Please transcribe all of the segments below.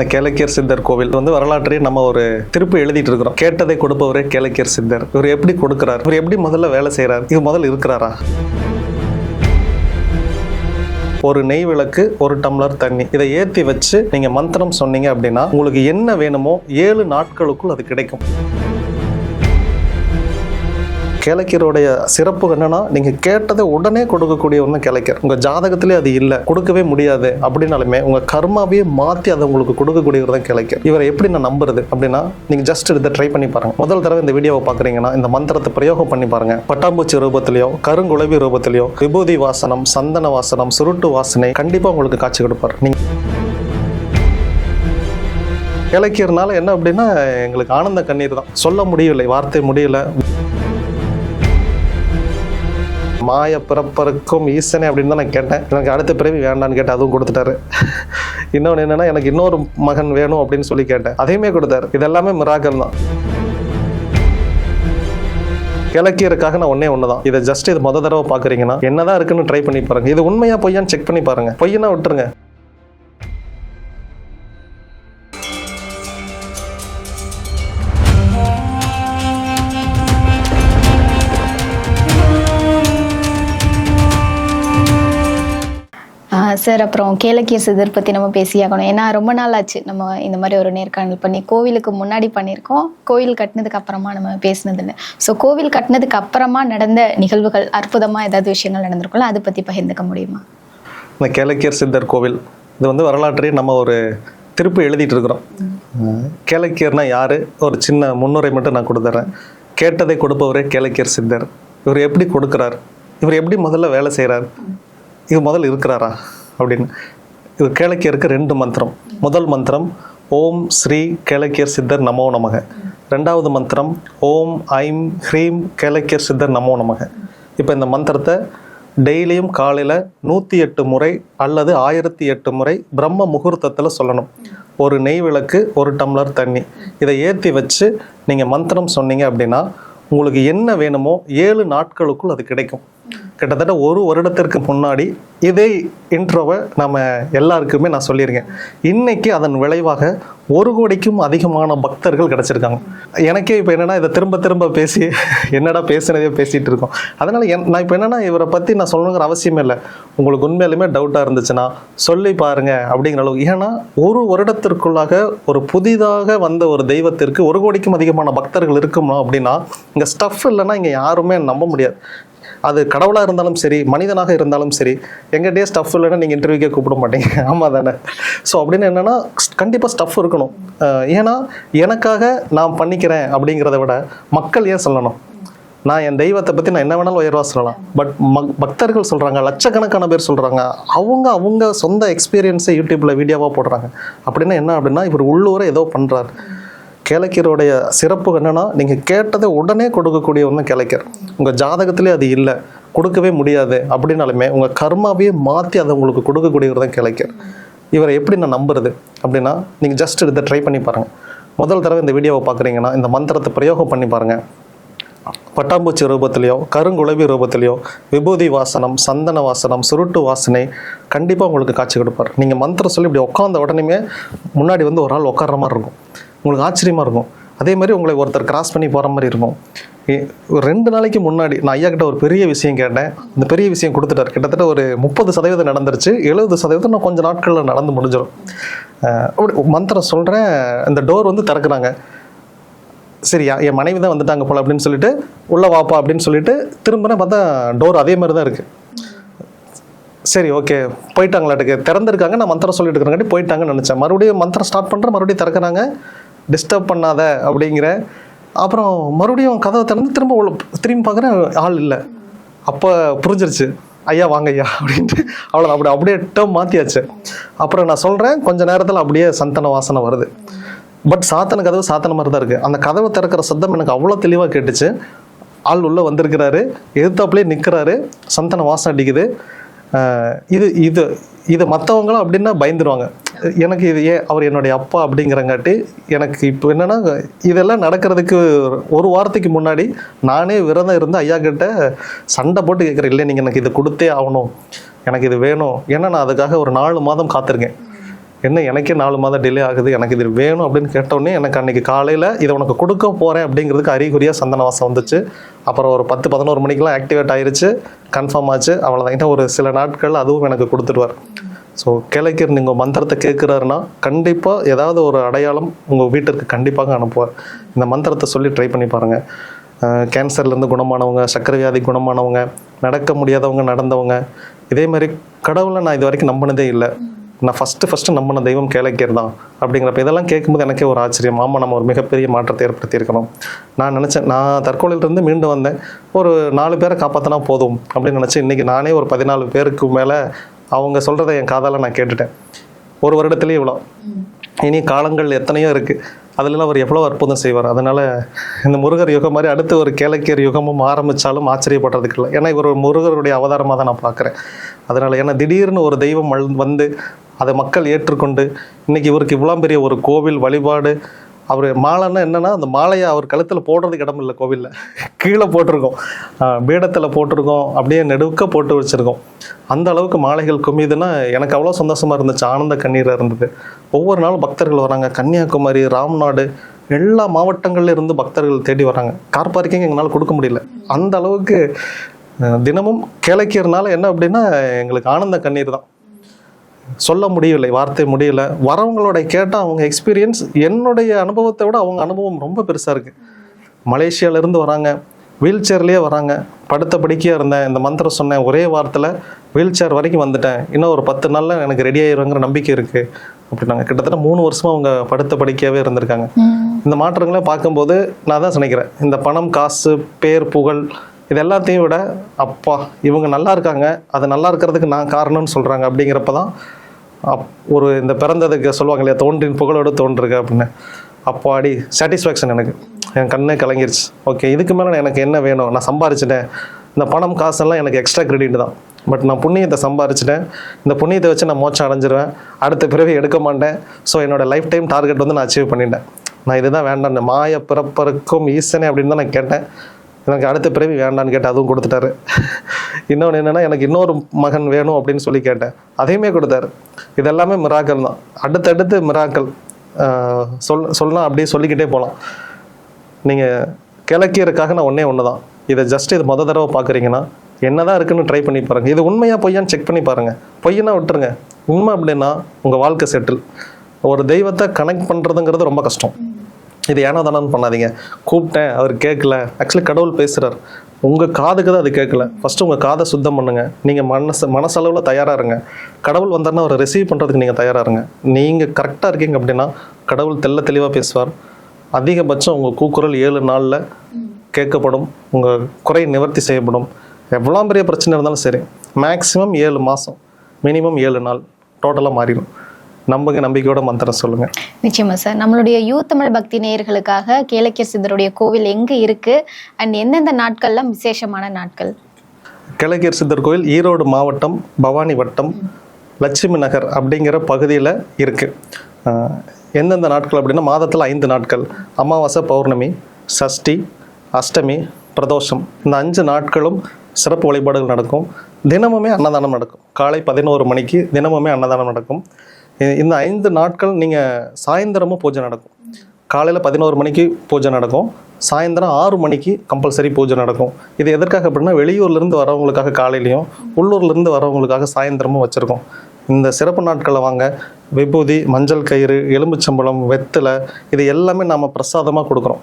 இந்த கேளக்கியர் சித்தர் கோவில் வந்து வரலாற்றையே நம்ம ஒரு திருப்பி எழுதிட்டு இருக்கிறோம். கேட்டதை கொடுப்பவரே கேளக்கியர் சித்தர். இவர் எப்படி கொடுக்கிறார்? இவர் எப்படி முதல்ல வேலை செய்கிறார் இது முதல்ல இருக்கிறாரா? ஒரு நெய் விளக்கு ஒரு டம்ளர் தண்ணி. இதை ஏற்றி வச்சு நீங்கள் மந்திரம் சொன்னீங்க அப்படின்னா உங்களுக்கு என்ன வேணுமோ ஏழு நாட்களுக்குள் அது கிடைக்கும். கிழக்கருடைய சிறப்பு என்னன்னா நீங்க கேட்டதை உடனே கொடுக்கக்கூடிய ஒன்று கிழக்கர் உங்க ஜாதகத்திலே அது இல்லை கொடுக்கவே முடியாது அப்படின்னாலுமே உங்க கர்மாவையே மாத்தி அதை உங்களுக்கு கொடுக்கக்கூடியவர் தான் கிழக்கர் இவரை எப்படி நான் நம்புறது அப்படின்னா நீங்க ஜஸ்ட் இதை ட்ரை பண்ணி பாருங்க. முதல் தடவை இந்த வீடியோவை பாக்குறீங்கன்னா இந்த மந்திரத்தை பிரயோகம் பண்ணி பாருங்க. பட்டாம்பூச்சி ரூபத்திலையோ கருங்குழவி ரூபத்திலையோ விபூதி வாசனம் சந்தன வாசனம் சுருட்டு வாசனை கண்டிப்பா உங்களுக்கு காட்சி கொடுப்பார். நீங்க இலக்கியர்னால என்ன அப்படின்னா எங்களுக்கு ஆனந்த கண்ணீர் தான். சொல்ல முடியவில்லை வார்த்தை முடியல. மாய பிறப்பருக்கும் ஈசனே அப்படின்னு தான் நான் கேட்டேன். எனக்கு அடுத்த பிறவி வேண்டான்னு கேட்டேன் அதுவும் கொடுத்துட்டாரு. இன்னொன்று என்னென்னா எனக்கு இன்னொரு மகன் வேணும் அப்படின்னு சொல்லி கேட்டேன். அதையுமே கொடுத்தாரு. இதெல்லாமே மிராக்கல் தான். கிழக்கியருக்காக நான் ஒன்னே ஒன்று தான் இதை ஜஸ்ட் இது மொத தடவை பார்க்குறீங்கன்னா என்னதான் இருக்குன்னு ட்ரை பண்ணி பாருங்க. இது உண்மையா பொய்யான்னு செக் பண்ணி பாருங்க. பொய்யனா விட்டுருங்க. சார் அப்புறம் கேளக்கிய சிதர் பற்றி நம்ம பேசியாகணும். ஏன்னா ரொம்ப நாள் ஆச்சு நம்ம இந்த மாதிரி ஒரு நேர்காணல் பண்ணி. கோவிலுக்கு முன்னாடி பண்ணியிருக்கோம். கோவில் கட்டினதுக்கு அப்புறமா நம்ம பேசினது இல்லை ஸோ கோவில் கட்டினதுக்கு அப்புறமா நடந்த நிகழ்வுகள் அற்புதமாக ஏதாவது விஷயங்கள் நடந்திருக்கும்ல அதை பற்றி பகிர்ந்துக்க முடியுமா? இந்த கேளக்கியர் சித்தர் கோவில் இது வந்து வரலாற்றையே நம்ம ஒரு திருப்பி எழுதிட்டு இருக்கிறோம். கேளக்கியர்னா யாரு? ஒரு சின்ன முன்னுரை மட்டும் நான் கொடுத்துட்றேன் கேட்டதை கொடுப்பவரே கேளக்கியர் சித்தர். இவர் எப்படி கொடுக்குறார்? இவர் எப்படி முதல்ல வேலை செய்கிறார் இது முதல்ல இருக்கிறாரா? அப்படின்னு. இது கேளக்கியருக்கு ரெண்டு மந்திரம். முதல் மந்திரம் ஓம் ஸ்ரீ கேளக்கியர் சித்தர் நமோ நமக. ரெண்டாவது மந்திரம் ஓம் ஐம் ஹ்ரீம் கேளக்கியர் சித்தர் நமோ நமக. இப்போ இந்த மந்திரத்தை டெய்லியும் காலையில் நூற்றி எட்டு முறை அல்லது ஆயிரத்தி எட்டு முறை பிரம்ம முகூர்த்தத்தில் சொல்லணும். ஒரு நெய் விளக்கு ஒரு டம்ளர் தண்ணி. இதை ஏற்றி வச்சு நீங்கள் மந்திரம் சொன்னீங்க அப்படின்னா உங்களுக்கு என்ன வேணுமோ ஏழு நாட்களுக்குள் அது கிடைக்கும். கிட்டத்தட்ட ஒரு வருடத்திற்கு முன்னாடி இதே இன்ட்ரோவை நம்ம எல்லாருக்குமே நான் சொல்லியிருக்கேன். இன்னைக்கு அதன் விளைவாக ஒரு கோடிக்கும் அதிகமான பக்தர்கள் கிடச்சிருக்காங்க. எனக்கே இப்போ என்னென்னா இதை திரும்ப திரும்ப பேசி என்னடா பேசுனதே பேசிகிட்டு இருக்கோம். அதனால் என் நான் இப்போ என்னென்னா இவரை பற்றி நான் சொல்லணுங்கிற அவசியமே இல்லை. உங்களுக்கு உண்மையிலுமே டவுட்டாக இருந்துச்சுன்னா சொல்லி பாருங்க அப்படிங்கிற அளவுக்கு. ஏன்னா ஒரு வருடத்திற்குள்ளாக ஒரு புதிதாக வந்த ஒரு தெய்வத்திற்கு ஒரு கோடிக்கும் அதிகமான பக்தர்கள் இருக்குமா அப்படின்னா இங்கே ஸ்டஃப் இல்லைன்னா இங்கே யாருமே நம்ப முடியாது. அது கடவுளாக இருந்தாலும் சரி மனிதனாக இருந்தாலும் சரி எங்கிட்டே ஸ்டஃப் இல்லைன்னா நீங்கள் இன்டர்வியூக்கே கூப்பிட மாட்டீங்க. ஆமாம் தானே? ஸோ அப்படின்னு என்னென்னா கண்டிப்பாக ஸ்டஃப் இருக்கணும். ஏன்னா எனக்காக நான் பண்ணிக்கிறேன் அப்படிங்கிறத விட மக்கள் ஏன் சொல்லணும்? நான் என் தெய்வத்தை பற்றி நான் என்ன வேணாலும் உயர்வாக சொல்லலாம். பட் மக் பக்தர்கள் சொல்கிறாங்க லட்சக்கணக்கான பேர் சொல்கிறாங்க அவங்க அவங்க சொந்த எக்ஸ்பீரியன்ஸை யூடியூப்பில் வீடியோவாக போடுறாங்க. அப்படின்னா என்ன அப்படின்னா இவர் உள்ளூரை ஏதோ பண்ணுறாரு கேளக்கருடைய சிறப்பு என்னென்னா நீங்கள் கேட்டதை உடனே கொடுக்கக்கூடிய ஒன்று கிளைக்கர். உங்கள் ஜாதகத்திலே அது இல்லை கொடுக்கவே முடியாது அப்படின்னாலுமே உங்கள் கர்மாவையே மாற்றி அதை உங்களுக்கு கொடுக்கக்கூடியவர் தான் கிளைக்கர். இவரை எப்படி நான் நம்புறது? அப்படின்னா நீங்கள் ஜஸ்ட் இதை ட்ரை பண்ணி பாருங்கள் முதல் தடவை இந்த வீடியோவை பார்க்குறீங்கன்னா இந்த மந்திரத்தை பிரயோகம் பண்ணி பாருங்கள் பட்டாம்பூச்சி ரூபத்திலையோ கருங்குழவி ரூபத்திலையோ விபூதி வாசனம் சந்தன வாசனம் சுருட்டு வாசனை கண்டிப்பாக உங்களுக்கு காட்சி கொடுப்பார். நீங்கள் மந்திரம் சொல்லி இப்படி உட்காந்த உடனேமே முன்னாடி வந்து ஒரு ஆள் உட்கார்ற மாதிரி இருக்கும். உங்களுக்கு ஆச்சரியமாக இருக்கும். அதே மாதிரி உங்களை ஒருத்தர் கிராஸ் பண்ணி போகிற மாதிரி இருக்கும். ஒரு ரெண்டு நாளைக்கு முன்னாடி நான் ஐயா கிட்ட ஒரு பெரிய விஷயம் கேட்டேன். இந்த பெரிய விஷயம் கொடுத்துட்டார். கிட்டத்தட்ட ஒரு முப்பது சதவீதம் நடந்துருச்சு. எழுபது சதவீதம் நான் கொஞ்சம் நாட்களில் நடந்து முடிஞ்சிடும் அப்படி மந்திரம் சொல்கிறேன் இந்த டோர் வந்து திறக்குறாங்க. சரியா என் மனைவி தான் வந்துட்டாங்க போல அப்படின்னு சொல்லிட்டு உள்ளே வாப்பா அப்படின்னு சொல்லிட்டு திரும்பினா பார்த்தா டோர் அதே மாதிரி தான் இருக்குது சரி ஓகே. போயிட்டாங்களாட்டுக்கு. திறந்திருக்காங்க. நான் மந்திரம் சொல்லிட்டு இருக்கிறங்காட்டி போயிட்டாங்கன்னு நினச்சேன். மறுபடியும் மந்திரம் ஸ்டார்ட் பண்ணுறேன் மறுபடியும் திறக்கிறாங்க. டிஸ்டர்ப் பண்ணாத அப்படிங்கிற அப்புறம் மறுபடியும் கதவை திறந்து திரும்ப உள்ள திரும்பி பார்க்குறேன் ஆள் இல்லை. அப்போ புரிஞ்சிருச்சு. ஐயா வாங்க ஐயா அப்படின்ட்டு அவ்வளோ அப்படி அப்படியே டேர்ம் மாற்றியாச்சு அப்புறம் நான் சொல்கிறேன் கொஞ்சம் நேரத்தில் அப்படியே சந்தன வாசனை வருது. பட் சாத்தன கதவு சாத்தன மாதிரி தான் இருக்குது அந்த கதவை திறக்கிற சத்தம் எனக்கு அவ்வளோ தெளிவாக கேட்டுச்சு. ஆள் உள்ளே வந்திருக்கிறாரு. எதிர்த்தாப்புலேயே நிற்கிறாரு சந்தன வாசனை அடிக்குது. இது இது இது மற்றவங்களும் அப்படின்னா பயந்துருவாங்க. எனக்கு இது ஏன் அவர் என்னுடைய அப்பா அப்படிங்கிறங்காட்டி எனக்கு இப்போ என்னென்னா இதெல்லாம் நடக்கிறதுக்கு ஒரு வாரத்துக்கு முன்னாடி நானே விரதம் இருந்து ஐயா கிட்ட சண்டை போட்டு கேட்குறேன் இல்லை நீங்கள் எனக்கு இது கொடுத்தே ஆகணும். எனக்கு இது வேணும். ஏன்னா நான் அதுக்காக ஒரு நாலு மாதம் காத்திருக்கேன். என்ன எனக்கே நாலு மாதம் டிலே ஆகுது எனக்கு இது வேணும் அப்படின்னு கேட்டோடனே எனக்கு அன்னைக்கு காலையில் இதை உனக்கு கொடுக்க போகிறேன் அப்படிங்கிறதுக்கு அறிகுறியாக சந்தன வாசம் வந்துச்சு. அப்புறம் ஒரு பத்து பதினோரு மணிக்கெலாம் ஆக்டிவேட் ஆயிடுச்சு கன்ஃபார்ம் ஆச்சு. அவ்வளோதான் ஒரு சில நாட்கள் அதுவும் எனக்கு கொடுத்துடுவார். ஸோ கிழக்கர் நீங்கள் மந்திரத்தை கேட்குறாருன்னா கண்டிப்பாக ஏதாவது ஒரு அடையாளம் உங்கள் வீட்டிற்கு கண்டிப்பாக அனுப்புவார். இந்த மந்திரத்தை சொல்லி ட்ரை பண்ணி பாருங்கள் கேன்சர்லேருந்து குணமானவங்க சக்கரை வியாதி குணமானவங்க நடக்க முடியாதவங்க நடந்தவங்க இதே மாதிரி கடவுளை நான் இது வரைக்கும் நம்பினதே இல்லை. நான் ஃபஸ்ட்டு ஃபஸ்ட்டு நம்பின தெய்வம் கேளக்கியர் தான் அப்படிங்கிறப்ப இதெல்லாம் கேட்கும்போது எனக்கே ஒரு ஆச்சரியம். ஆமாம் நம்ம ஒரு மிகப்பெரிய மாற்றத்தை ஏற்படுத்தியிருக்கணும் நான் நினச்சேன் நான் தற்கொலையிலிருந்து மீண்டு வந்தேன். ஒரு நாலு பேரை காப்பாற்றினா போதும் அப்படின்னு நினச்சி இன்றைக்கி நானே ஒரு பதினாலு பேருக்கு மேலே அவங்க சொல்கிறத என் காதால் நான் கேட்டுட்டேன். ஒரு வருடத்துலேயே இவ்வளோ. இனி காலங்கள் எத்தனையோ இருக்குது அதிலெல்லாம் அவர் எவ்வளோ அற்புதம் செய்வார். அதனால் இந்த முருகர் யுகம் மாதிரி அடுத்து ஒரு கேளக்கியர் யுகமும் ஆரம்பித்தாலும் ஆச்சரியப்படுறதுக்கு இல்லை. ஏன்னா இவர் முருகருடைய அவதாரமாக தான் நான் பார்க்குறேன். அதனால் ஏன்னா திடீர்னு ஒரு தெய்வம் வந்து அதை மக்கள் ஏற்றுக்கொண்டு இன்னைக்கு இவருக்கு இவ்வளோ பெரிய ஒரு கோவில் வழிபாடு. அவர் மாலைன்னா என்னன்னா அந்த மாலையை அவர் கழுத்தில் போடுறதுக்கு இடம் இல்லை கோவிலில். கீழே போட்டிருக்கோம். பீடத்தில் போட்டிருக்கோம். அப்படியே நெடுக்க போட்டு வச்சுருக்கோம். அந்த அளவுக்கு மாலைகள் குமியுதுன்னா எனக்கு அவ்வளோ சந்தோஷமாக இருந்துச்சு. ஆனந்த கண்ணீராக இருந்தது. ஒவ்வொரு நாளும் பக்தர்கள் வராங்க. கன்னியாகுமரி ராம்நாடு எல்லா மாவட்டங்கள்ல இருந்து பக்தர்கள் தேடி வராங்க. கார் பார்க்கிங் எங்களால் கொடுக்க முடியல. அந்த அளவுக்கு தினமும் கிளைக்கிறனால என்ன அப்படின்னா எங்களுக்கு ஆனந்த கண்ணீர் தான். சொல்ல முடியவில்லை வார்த்தை முடியல. வரவங்களோட கேட்டால் அவங்க எக்ஸ்பீரியன்ஸ் என்னுடைய அனுபவத்தை விட அவங்க அனுபவம் ரொம்ப பெருசாக இருக்குது மலேசியாவிலேருந்து வராங்க வீல் சேர்லேயே வராங்க. படுத்த படிக்கையாக இருந்தேன். இந்த மந்திரம் சொன்னேன் ஒரே வாரத்தில் வீல் சேர் வரைக்கும் வந்துட்டேன். இன்னும் ஒரு பத்து நாளில் எனக்கு ரெடி ஆயிருங்கிற நம்பிக்கை இருக்குது அப்படின்னாங்க. கிட்டத்தட்ட மூணு வருஷமாக அவங்க படுத்த படிக்கையாகவே இருந்திருக்காங்க. இந்த மாற்றங்களை பார்க்கும்போது நான் தான் நினைக்கிறேன் இந்த பணம் காசு பேர் புகழ் இது எல்லாத்தையும் விட அப்பா இவங்க நல்லா இருக்காங்க. அது நல்லா இருக்கிறதுக்கு நான் காரணம்னு சொல்கிறாங்க அப்படிங்கிறப்ப தான் ஒரு இந்த பிறந்ததுக்கு சொல்லுவாங்க இல்லையா தோன்றின் புகழோடு தோன்றுருக்கு அப்படின்னு. அப்பாடி சாட்டிஸ்ஃபேக்ஷன் எனக்கு. என் கண்ணே கலங்கிருச்சு. ஓகே இதுக்கு மேலே எனக்கு என்ன வேணும்? நான் சம்பாரிச்சிட்டேன். இந்த பணம் காசெல்லாம் எனக்கு எக்ஸ்ட்ரா கிரெடிட் தான். பட் நான் புண்ணியத்தை சம்பாரிச்சிட்டேன். இந்த புண்ணியத்தை வச்சு நான் மோச்சம் அடைஞ்சிருவேன். அடுத்த பிறவி எடுக்க மாட்டேன். ஸோ என்னோடய லைஃப் டைம் டார்கெட் வந்து நான் அச்சீவ் பண்ணிட்டேன். நான் இதுதான் வேண்டாம். இந்த மாய பிறப்பருக்கும் ஈசனே அப்படின்னு தான் நான் கேட்டேன். எனக்கு அடுத்த பிறவி வேண்டான்னு கேட்டு அதுவும் கொடுத்துட்டாரு. இன்னொன்று என்னென்னா எனக்கு இன்னொரு மகன் வேணும் அப்படின்னு சொல்லி கேட்டேன். அதையுமே கொடுத்தாரு. இதெல்லாமே மிராக்கள் தான். அடுத்தடுத்து மிராக்கள் சொல் சொல்லலாம் அப்படியே சொல்லிக்கிட்டே போகலாம் நீங்கள் கிழக்கியருக்காக நான் ஒன்றே ஒன்று தான் இதை ஜஸ்ட் இது மொதல் தடவை பார்க்குறீங்கன்னா என்னதான் இருக்குன்னு ட்ரை பண்ணி பாருங்கள் இது உண்மையாக பொய்யான்னு செக் பண்ணி பாருங்கள் பொய்யனா விட்டுருங்க. உண்மை அப்படின்னா உங்கள் வாழ்க்கை செட்டில் ஒரு தெய்வத்தை கனெக்ட் பண்ணுறதுங்கிறது ரொம்ப கஷ்டம். இது ஏனோ தானோன்னு பண்ணாதீங்க. கூப்பிட்டேன் அவர் கேட்கல ஆக்சுவலி கடவுள் பேசுகிறார் உங்கள் காதுக்கு தான் அது கேட்கல ஃபஸ்ட்டு உங்கள் காதை சுத்தம் பண்ணுங்கள் நீங்கள் மனசு மனசளவில் தயாராக இருங்க. கடவுள் வந்தார்னா அவரை ரிசீவ் பண்ணுறதுக்கு நீங்கள் தயாராக இருங்க. நீங்கள் கரெக்டாக இருக்கீங்க அப்படின்னா கடவுள் தெள்ள தெளிவாக பேசுவார். அதிகபட்சம் உங்கள் கூக்குரல் ஏழு நாளில் கேட்கப்படும். உங்கள் குறை நிவர்த்தி செய்யப்படும். எவ்வளோ பெரிய பிரச்சனை இருந்தாலும் சரி. மேக்ஸிமம் ஏழு மாதம் மினிமம் ஏழு நாள். டோட்டலாக மாறிடும். நம்புங்க நம்பிக்கையோட மந்திரம் சொல்லுங்கள் நிச்சயமா சார். நம்மளுடைய யூ தமிழ் பக்தி நேயர்களுக்காக கேளக்கியர் சித்தருடைய கோவில் எங்க இருக்கு? அண்ட் எந்தெந்த நாட்கள்லாம் விசேஷமான நாட்கள்? கிழக்கியர் சித்தர் கோயில் ஈரோடு மாவட்டம் பவானி வட்டம் லட்சுமி நகர் அப்படிங்கிற பகுதியில் இருக்குது எந்தெந்த நாட்கள் அப்படின்னா மாதத்தில் ஐந்து நாட்கள். அமாவாசை பௌர்ணமி சஷ்டி அஷ்டமி பிரதோஷம். இந்த அஞ்சு நாட்களும் சிறப்பு வழிபாடுகள் நடக்கும். தினமுமே அன்னதானம் நடக்கும். காலை பதினோரு மணிக்கு தினமுமே அன்னதானம் நடக்கும். இந்த ஐந்து நாட்கள் நீங்கள் சாயந்தரமும் பூஜை நடக்கும். காலையில் பதினோரு மணிக்கு பூஜை நடக்கும். சாயந்தரம் ஆறு மணிக்கு கம்பல்சரி பூஜை நடக்கும். இது எதற்காக அப்படின்னா வெளியூர்லேருந்து வரவங்களுக்காக காலையிலையும் உள்ளூர்லேருந்து வரவங்களுக்காக சாயந்தரமும் வச்சுருக்கோம். இந்த சிறப்பு நாட்களை வாங்க விபூதி மஞ்சள் கயிறு எலும்புச்சம்பழம் வெத்தலை இது எல்லாமே நாம் பிரசாதமாக கொடுக்குறோம்.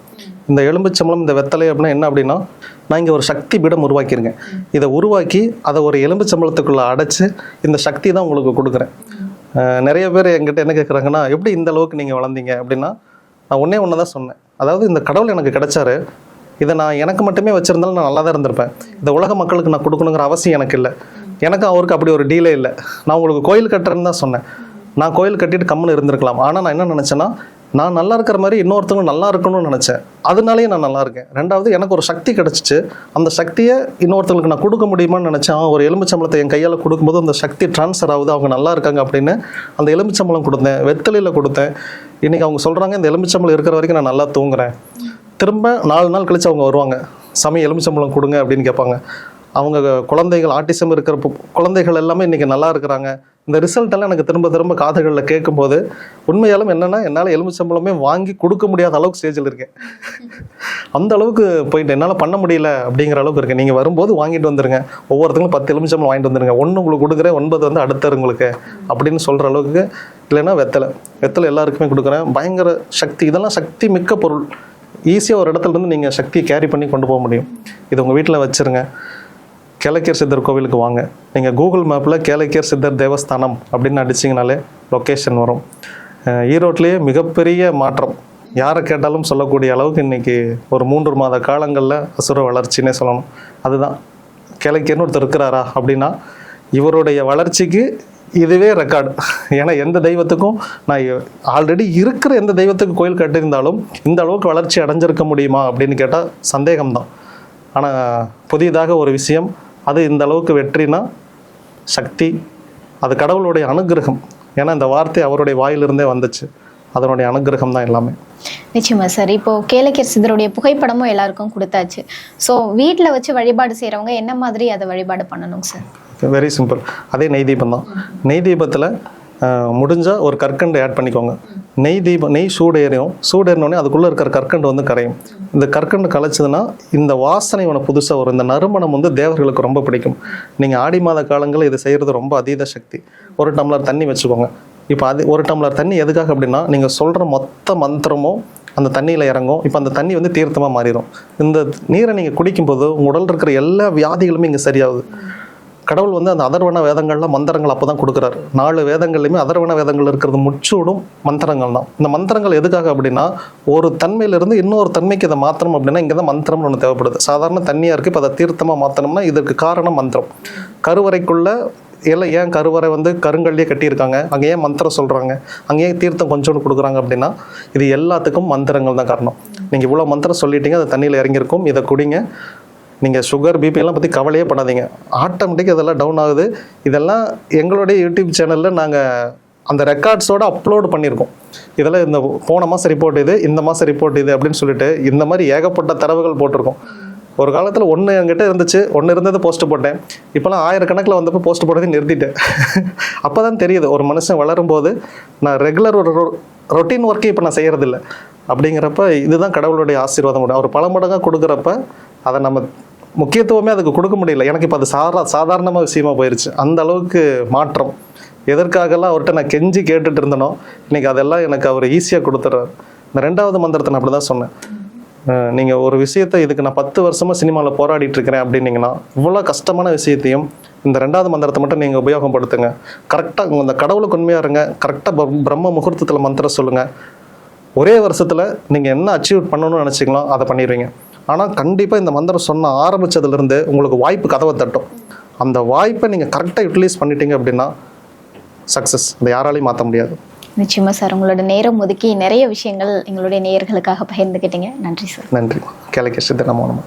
இந்த எலும்புச்சம்பழம் இந்த வெத்தலை அப்படின்னா என்ன அப்படின்னா நான் இங்கே ஒரு சக்தி பீடம் உருவாக்கியிருங்க இதை உருவாக்கி அதை ஒரு எலும்புச்சம்பளத்துக்குள்ளே அடைச்சு இந்த சக்தி தான் உங்களுக்கு கொடுக்குறேன். நிறைய பேர் என்கிட்ட என்ன கேட்குறாங்கன்னா எப்படி இந்த அளவுக்கு நீங்கள் வளர்ந்தீங்க? அப்படின்னா நான் ஒன்றே ஒன்று தான் சொன்னேன். அதாவது இந்த கடவுள் எனக்கு கிடைச்சாரு. இதை நான் எனக்கு மட்டுமே வச்சுருந்தாலும் நான் நல்லா தான் இருந்திருப்பேன். இந்த உலக மக்களுக்கு நான் கொடுக்கணுங்கிற அவசியம் எனக்கு இல்லை. எனக்கும் அவருக்கு அப்படி ஒரு டீலே இல்லை. நான் உங்களுக்கு கோயில் கட்டுறேன்னு தான் சொன்னேன். நான் கோயில் கட்டிட்டு கம்முன்னு இருந்திருக்கலாம். ஆனால் நான் என்ன நினச்சேன்னா நான் நல்லா இருக்கிற மாதிரி இன்னொருத்தவங்க நல்லா இருக்கணும்னு நினச்சேன். அதனாலேயே நான் நல்லா இருக்கேன். ரெண்டாவது எனக்கு ஒரு சக்தி கிடச்சிச்சு. அந்த சக்தியை இன்னொருத்தவங்களுக்கு நான் கொடுக்க முடியுமான்னு நினச்சேன். ஒரு எலும்புச்சம்பளத்தை என் கையால் கொடுக்கும்போது அந்த சக்தி ட்ரான்ஸ்ஃபர் ஆகுது. அவங்க நல்லா இருக்காங்க அப்படின்னு அந்த எலும்புச்சம்பளம் கொடுத்தேன். வெத்தலையில் கொடுத்தேன். இன்றைக்கி அவங்க சொல்கிறாங்க இந்த எலும்புச்சம்பளம் இருக்கிற வரைக்கும் நான் நல்லா தூங்குறேன். திரும்ப நாலு நாள் கழித்து அவங்க வருவாங்க. சமயம் எலும்புச்சம்பளம் கொடுங்க அப்படின்னு கேட்பாங்க. அவங்க குழந்தைகள் ஆட்டிசம் இருக்கிற குழந்தைகள் எல்லாமே இன்றைக்கி நல்லா இருக்கிறாங்க. இந்த ரிசல்ட்டெல்லாம் எனக்கு திரும்ப திரும்ப காதுகளில் கேட்கும்போது உண்மையாலும் என்னென்னா என்னால் எலுமிச்சம்பழமே வாங்கி கொடுக்க முடியாத அளவுக்கு ஸ்டேஜில் இருக்கேன். அந்த அளவுக்கு போயிட்டு என்னால் பண்ண முடியல அப்படிங்கிற அளவுக்கு இருக்கேன். நீங்கள் வரும்போது வாங்கிட்டு வந்துருங்க. ஒவ்வொருத்தங்களும் பத்து எலுமிச்சம்பளம் வாங்கிட்டு வந்துருங்க. ஒன்று உங்களுக்கு கொடுக்குறேன் ஒன்பது வந்து அடுத்தவங்களுக்கு அப்படின்னு சொல்கிற அளவுக்கு இல்லைன்னா வெத்தலை. வெத்தலை எல்லாருக்குமே கொடுக்குறேன். பயங்கர சக்தி இதெல்லாம் சக்தி மிக்க பொருள். ஈஸியாக ஒரு இடத்துல இருந்து நீங்கள் சக்தியை கேரி பண்ணி கொண்டு போக முடியும். இது உங்கள் வீட்டில் வச்சுருங்க. கேளக்கியர் சித்தர் கோவிலுக்கு வாங்க. நீங்கள் கூகுள் மேப்பில் கேளக்கியர் சித்தர் தேவஸ்தானம் அப்படின்னு அடிச்சிங்கனாலே லொக்கேஷன் வரும். ஈரோட்லேயே மிகப்பெரிய மாற்றம். யாரை கேட்டாலும் சொல்லக்கூடிய அளவுக்கு இன்னைக்கு ஒரு மூன்று மாத காலங்களில் அசுர வளர்ச்சினே சொல்லணும். அதுதான். கேளக்கியர்னு ஒருத்தர் இருக்கிறாரா அப்படின்னா இவருடைய வளர்ச்சிக்கு இதுவே ரெக்கார்டு ஏன்னா எந்த தெய்வத்துக்கும் நான் ஆல்ரெடி இருக்கிற எந்த தெய்வத்துக்கு கோயில் கட்டியிருந்தாலும் இந்த அளவுக்கு வளர்ச்சி அடைஞ்சிருக்க முடியுமா அப்படின்னு கேட்டால் சந்தேகம்தான். ஆனால் புதியதாக ஒரு விஷயம் அது இந்த அளவுக்கு வெற்றினா சக்தி அது கடவுளுடைய அனுகிரகம். ஏன்னா இந்த வார்த்தை அவருடைய வாயிலிருந்தே வந்துச்சு. அதனுடைய அனுகிரகம் தான் எல்லாமே. நிச்சயமா சார். இப்போ கேளக்கியர் சித்தருடைய புகைப்படமும் எல்லாருக்கும் கொடுத்தாச்சு. ஸோ வீட்டில் வச்சு வழிபாடு செய்கிறவங்க என்ன மாதிரி அதை வழிபாடு பண்ணணும் சார்? வெரி சிம்பிள் அதே நெய் தீபம் தான். நெய் தீபத்தில் முடிஞ்சால் ஒரு கற்கண்டு ஆட் பண்ணிக்கோங்க. நெய் தீபம் நெய் சூடேறும் சூடேறினோடனே அதுக்குள்ளே இருக்கிற கற்கண்டு வந்து கரையும். இந்த கற்கண்டு கலைச்சதுன்னா இந்த வாசனை உனக்கு புதுசாக வரும். இந்த நறுமணம் வந்து தேவர்களுக்கு ரொம்ப பிடிக்கும். நீங்கள் ஆடி மாத காலங்களில் இதை செய்கிறது ரொம்ப அதீத சக்தி. ஒரு டம்ளர் தண்ணி வச்சுக்கோங்க. இப்போ அது ஒரு டம்ளர் தண்ணி எதுக்காக அப்படின்னா நீங்கள் சொல்கிற மொத்த மந்திரமும் அந்த தண்ணியில் இறங்கும். இப்போ அந்த தண்ணி வந்து தீர்த்தமாக மாறிடும். இந்த நீரை நீங்கள் குடிக்கும்போது உங்கள் உடல் இருக்கிற எல்லா வியாதிகளுமே இங்கே சரியாகுது. கடவுள் வந்து அந்த அதர்வன வேதங்களில் மந்திரங்கள் அப்போ தான் கொடுக்குறாரு. நாலு வேதங்கள்லையுமே அதர்வன வேதங்கள் இருக்கிறது முச்சூடும் மந்திரங்கள் தான். இந்த மந்திரங்கள் எதுக்காக அப்படின்னா ஒரு தன்மையிலிருந்து இன்னொரு தன்மைக்கு இதை மாற்றணும் அப்படின்னா இங்கே தான் மந்திரம்னு ஒன்று தேவைப்படுது. சாதாரண தண்ணியாக இருக்குது இப்போ அதை தீர்த்தமாக மாற்றணும்னா இதற்கு காரணம் மந்திரம். கருவறைக்குள்ள எல்லாம் ஏன் கருவறை வந்து கருங்கல்லையே கட்டியிருக்காங்க? அங்கே ஏன் மந்திரம் சொல்கிறாங்க அங்கே ஏன் தீர்த்தம் கொஞ்சோண்டு கொடுக்குறாங்க அப்படின்னா இது எல்லாத்துக்கும் மந்திரங்கள் தான் காரணம். நீங்கள் இவ்வளோ மந்திரம் சொல்லிட்டீங்க அது தண்ணியில் இறங்கியிருக்கும் இதை குடிங்க. நீங்கள் சுகர் பிபி எல்லாம் பற்றி கவலையே பண்ணாதீங்க. ஆட்டோமேட்டிக் இதெல்லாம் டவுன் ஆகுது. இதெல்லாம் எங்களுடைய யூடியூப் சேனலில் நாங்கள் அந்த ரெக்கார்ட்ஸோடு அப்லோடு பண்ணியிருக்கோம். இதெல்லாம் இந்த போன மாதம் ரிப்போர்ட் இது இந்த மாதம் ரிப்போர்ட் இது அப்படின்னு சொல்லிட்டு இந்த மாதிரி ஏகப்பட்ட தரவுகள் போட்டிருக்கோம். ஒரு காலத்தில் ஒன்று என்கிட்ட இருந்துச்சு ஒன்று இருந்தது போஸ்ட் போட்டேன். இப்போலாம் ஆயிரக்கணக்கில் வந்தப்போ போஸ்ட் போட்டதை நிறுத்திட்டேன். அப்போ தான் தெரியுது ஒரு மனுஷன் வளரும்போது நான் ரெகுலர் ஒரு ரொட்டீன் ஒர்க்கே இப்போ நான் செய்கிறதில்ல அப்படிங்கிறப்ப இதுதான் கடவுளுடைய ஆசீர்வாதம் அவர் பல மடங்காக கொடுக்குறப்ப அதை நம்ம முக்கியத்துவமே அதுக்கு கொடுக்க முடியல. எனக்கு இப்போ அது சாரா சாதாரணமாக விஷயமா போயிடுச்சு அந்த அளவுக்கு மாற்றம். எதற்காகலாம் அவர்கிட்ட நான் கெஞ்சி கேட்டுட்டு இருந்தனோ இன்றைக்கி அதெல்லாம் எனக்கு அவர் ஈஸியாக கொடுத்துட்றாரு. இந்த ரெண்டாவது மந்திரத்தை நான் அப்படி தான் சொன்னேன் நீங்கள் ஒரு விஷயத்தை இதுக்கு நான் பத்து வருஷமாக சினிமாவில் போராடிட்டு இருக்கிறேன் அப்படின்னீங்கன்னா இவ்வளோ கஷ்டமான விஷயத்தையும் இந்த ரெண்டாவது மந்திரத்தை மட்டும் நீங்கள் உபயோகப்படுத்துங்க. கரெக்டாக இந்த கடவுளுக்கு உண்மையாக இருங்க. கரெக்டாக பிரம்ம முகூர்த்தத்தில் மந்திரம் சொல்லுங்கள் ஒரே வருஷத்தில் நீங்கள் என்ன அச்சீவ் பண்ணணும்னு நினச்சிங்களோ அதை பண்ணிடுவீங்க. ஆனால் கண்டிப்பாக இந்த மந்திரம் சொன்ன ஆரம்பிச்சதுலேருந்து உங்களுக்கு வாய்ப்பு கதவை தட்டும். அந்த வாய்ப்பை நீங்கள் கரெக்டாக யூட்டிலைஸ் பண்ணிட்டீங்க அப்படின்னா சக்ஸஸ் அதை யாராலையும் மாற்ற முடியாது. நிச்சயமா சார் உங்களோட நேரம் ஒதுக்கி நிறைய விஷயங்கள் எங்களுடைய நேயர்களுக்காக பகிர்ந்துக்கிட்டீங்க நன்றி சார். நன்றி. கிழக்கு சித்த நமோ நம